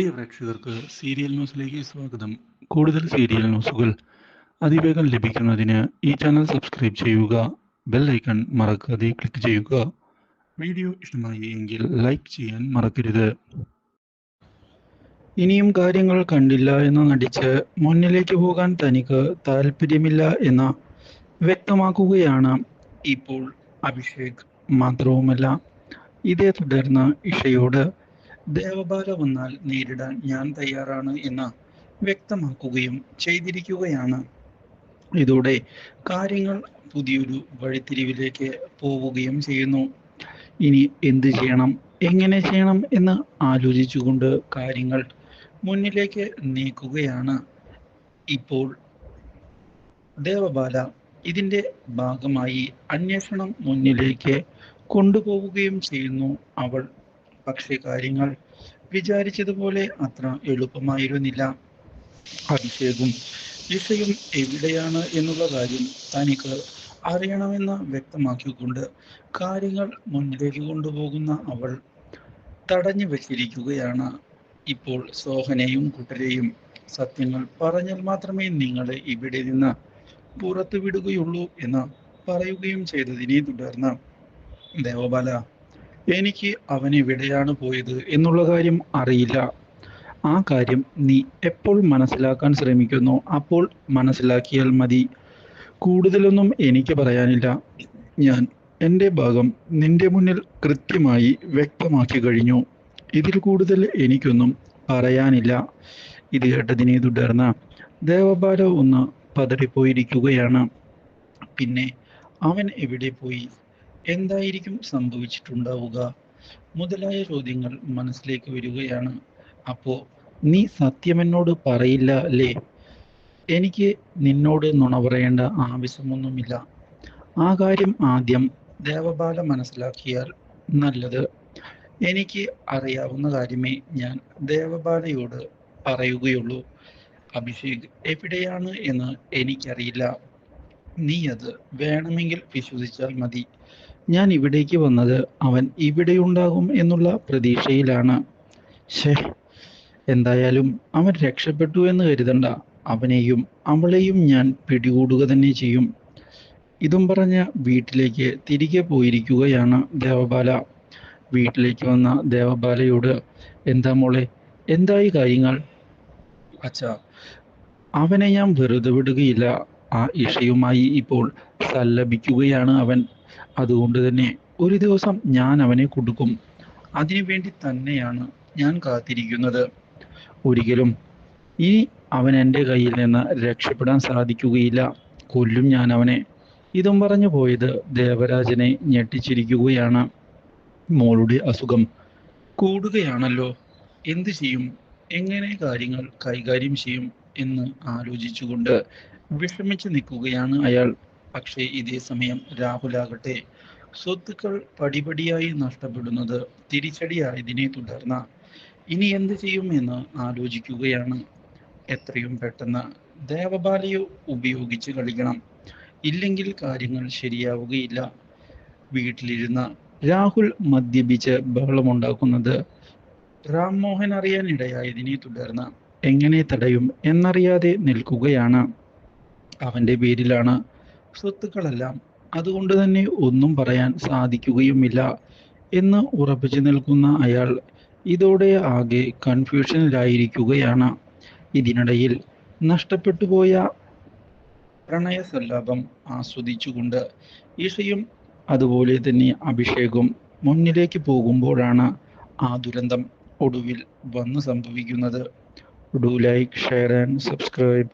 പ്രിയ പ്രേക്ഷകർക്ക് സീരിയൽ ന്യൂസിലേക്ക് സ്വാഗതം. കൂടുതൽ സീരിയൽ ന്യൂസുകൾ അതിവേഗം ലഭിക്കുന്നതിന് ഈ ചാനൽ സബ്സ്ക്രൈബ് ചെയ്യുക ബെൽ ഐക്കൺ മറക്കാതെ ക്ലിക്ക് ചെയ്യുക. വീഡിയോ ഇഷ്ടമായി എങ്കിൽ ലൈക്ക് ചെയ്യാൻ മറക്കരുത്. ഇനിയും കാര്യങ്ങൾ കണ്ടില്ല എന്ന് നടിച്ച് മുന്നിലേക്ക് പോകാൻ തനിക്ക് താല്പര്യമില്ല എന്ന് വ്യക്തമാക്കുകയാണ് ഇപ്പോൾ അഭിഷേക്. മാത്രവുമല്ല ഇതേ തുടർന്ന് ഇഷയോട് ദേവബാല വന്നാൽ നേരിടാൻ ഞാൻ തയ്യാറാണ് എന്ന് വ്യക്തമാക്കുകയും ചെയ്തിരിക്കുകയാണ്. ഇതോടെ കാര്യങ്ങൾ പുതിയൊരു വഴിത്തിരിവിലേക്ക് പോവുകയും ചെയ്യുന്നു. ഇനി എന്ത് ചെയ്യണം എങ്ങനെ ചെയ്യണം എന്ന് ആലോചിച്ചുകൊണ്ട് കാര്യങ്ങൾ മുന്നിലേക്ക് നീക്കുകയാണ്. ഇപ്പോൾ ദേവബാല ഇതിന്റെ ഭാഗമായി അന്വേഷണം മുന്നിലേക്ക് കൊണ്ടുപോവുകയും ചെയ്യുന്നു. അവൾ പക്ഷേ കാര്യങ്ങൾ വിചാരിച്ചതുപോലെ അത്ര എളുപ്പമായിരുന്നില്ല. അഭിഷേകും ഇഷയും എവിടെയാണ് എന്നുള്ള കാര്യം തനിക്ക് അറിയണമെന്ന് വ്യക്തമാക്കിക്കൊണ്ട് കാര്യങ്ങൾ മുന്നിലേക്ക് കൊണ്ടുപോകുന്ന അവൾ തടഞ്ഞു വച്ചിരിക്കുകയാണ്. ഇപ്പോൾ സോഹനെയും കുട്ടരെയും സത്യങ്ങൾ പറഞ്ഞാൽ മാത്രമേ നിങ്ങളെ ഇവിടെ നിന്ന് പുറത്തു വിടുകയുള്ളൂ എന്ന് പറയുകയും ചെയ്തതിനെ തുടർന്ന് ദേവബാല എനിക്ക് അവൻ എവിടെയാണ് പോയത് എന്നുള്ള കാര്യം അറിയില്ല. ആ കാര്യം നീ എപ്പോൾ മനസ്സിലാക്കാൻ ശ്രമിക്കുന്നു അപ്പോൾ മനസ്സിലാക്കിയാൽ മതി. കൂടുതലൊന്നും എനിക്ക് പറയാനില്ല. ഞാൻ എന്റെ ഭാഗം നിന്റെ മുന്നിൽ കൃത്യമായി വ്യക്തമാക്കി കഴിഞ്ഞു. ഇതിൽ കൂടുതൽ എനിക്കൊന്നും പറയാനില്ല. ഇത് കേട്ടതിനെ തുടർന്ന് ദേവബാല ഒന്ന് പതറിപ്പോയിരിക്കുകയാണ്. പിന്നെ അവൻ എവിടെ പോയി? എന്തായിരിക്കും സംഭവിച്ചിട്ടുണ്ടാവുക? മുതലായ ചോദ്യങ്ങൾ മനസ്സിലേക്ക് വരികയാണ്. അപ്പോ നീ സത്യമെന്നോട് പറയില്ല അല്ലേ? എനിക്ക് നിന്നോട് നുണ പറയേണ്ട ആവശ്യമൊന്നുമില്ല. ആ കാര്യം ആദ്യം ദേവബാല മനസ്സിലാക്കിയാൽ നല്ലത്. എനിക്ക് അറിയാവുന്ന കാര്യമേ ഞാൻ ദേവബാലയോട് പറയുകയുള്ളൂ. അഭിഷേക് എവിടെയാണ് എന്ന് എനിക്കറിയില്ല. നീ അത് വേണമെങ്കിൽ വിശ്വസിച്ചാൽ മതി. ഞാൻ ഇവിടേക്ക് വന്നത് അവൻ ഇവിടെയുണ്ടാകും എന്നുള്ള പ്രതീക്ഷയിലാണ്. ശേ എന്തായാലും അവൻ രക്ഷപ്പെട്ടു എന്ന് കരുതണ്ട. അവനെയും അവളെയും ഞാൻ പിടികൂടുക തന്നെ ചെയ്യും. ഇതും പറഞ്ഞ് വീട്ടിലേക്ക് തിരികെ പോയിരിക്കുകയാണ് ദേവബാല. വീട്ടിലേക്ക് വന്ന ദേവബാലയോട് എന്താ മോളെ എന്തായി കാര്യങ്ങൾ? അച്ഛ അവനെ ഞാൻ വെറുതെ വിടുകയില്ല. ആ ഇഷയുമായി ഇപ്പോൾ സല്ലപിക്കുകയാണ് അവൻ. അതുകൊണ്ട് തന്നെ ഒരു ദിവസം ഞാൻ അവനെ കൊടുക്കും. അതിനു വേണ്ടി തന്നെയാണ് ഞാൻ കാത്തിരിക്കുന്നത്. ഒരിക്കലും ഈ അവൻ എന്റെ കയ്യിൽ നിന്ന് രക്ഷപ്പെടാൻ സാധിക്കുകയില്ല. കൊല്ലും ഞാൻ അവനെ. ഇതും പറഞ്ഞു പോയത് ദേവരാജനെ ഞെട്ടിച്ചിരിക്കുകയാണ്. മോളുടെ അസുഖം കൂടുകയാണല്ലോ. എന്തു ചെയ്യും? എങ്ങനെ കാര്യങ്ങൾ കൈകാര്യം ചെയ്യും എന്ന് ആലോചിച്ചുകൊണ്ട് വിഷമിച്ചു നിൽക്കുകയാണ് അയാൾ. പക്ഷേ ഇതേ സമയം രാഹുലാകട്ടെ സ്വത്തുക്കൾ പടിപടിയായി നഷ്ടപ്പെടുന്നത് തിരിച്ചടിയായതിനെ തുടർന്ന് ഇനി എന്ത് ചെയ്യും എന്ന് ആലോചിക്കുകയാണ്. എത്രയും പെട്ടെന്ന് ദേവബാലയെ ഉപയോഗിച്ച് കളിക്കണം. ഇല്ലെങ്കിൽ കാര്യങ്ങൾ ശരിയാവുകയില്ല. വീട്ടിലിരുന്ന് രാഹുൽ മദ്യപിച്ച് ബഹളമുണ്ടാക്കുന്നത് രാംമോഹൻ അറിയാൻ ഇടയായതിനെ തുടർന്ന് എങ്ങനെ തടയും എന്നറിയാതെ നിൽക്കുകയാണ്. അവന്റെ പേരിലാണ് സ്വത്തുക്കളെല്ലാം അതുകൊണ്ട് തന്നെ ഒന്നും പറയാൻ സാധിക്കുകയുമില്ല എന്ന് ഉറപ്പിച്ചു നിൽക്കുന്ന അയാൾ ഇതോടെ ആകെ കൺഫ്യൂഷനിലായിരിക്കുകയാണ്. ഇതിനിടയിൽ നഷ്ടപ്പെട്ടു പോയ പ്രണയസല്ലാപം ആസ്വദിച്ചുകൊണ്ട് ഈഷയും അതുപോലെ തന്നെ അഭിഷേകും മുന്നിലേക്ക് പോകുമ്പോഴാണ് ആ ദുരന്തം ഒടുവിൽ വന്നു സംഭവിക്കുന്നത്. Do like share and subscribe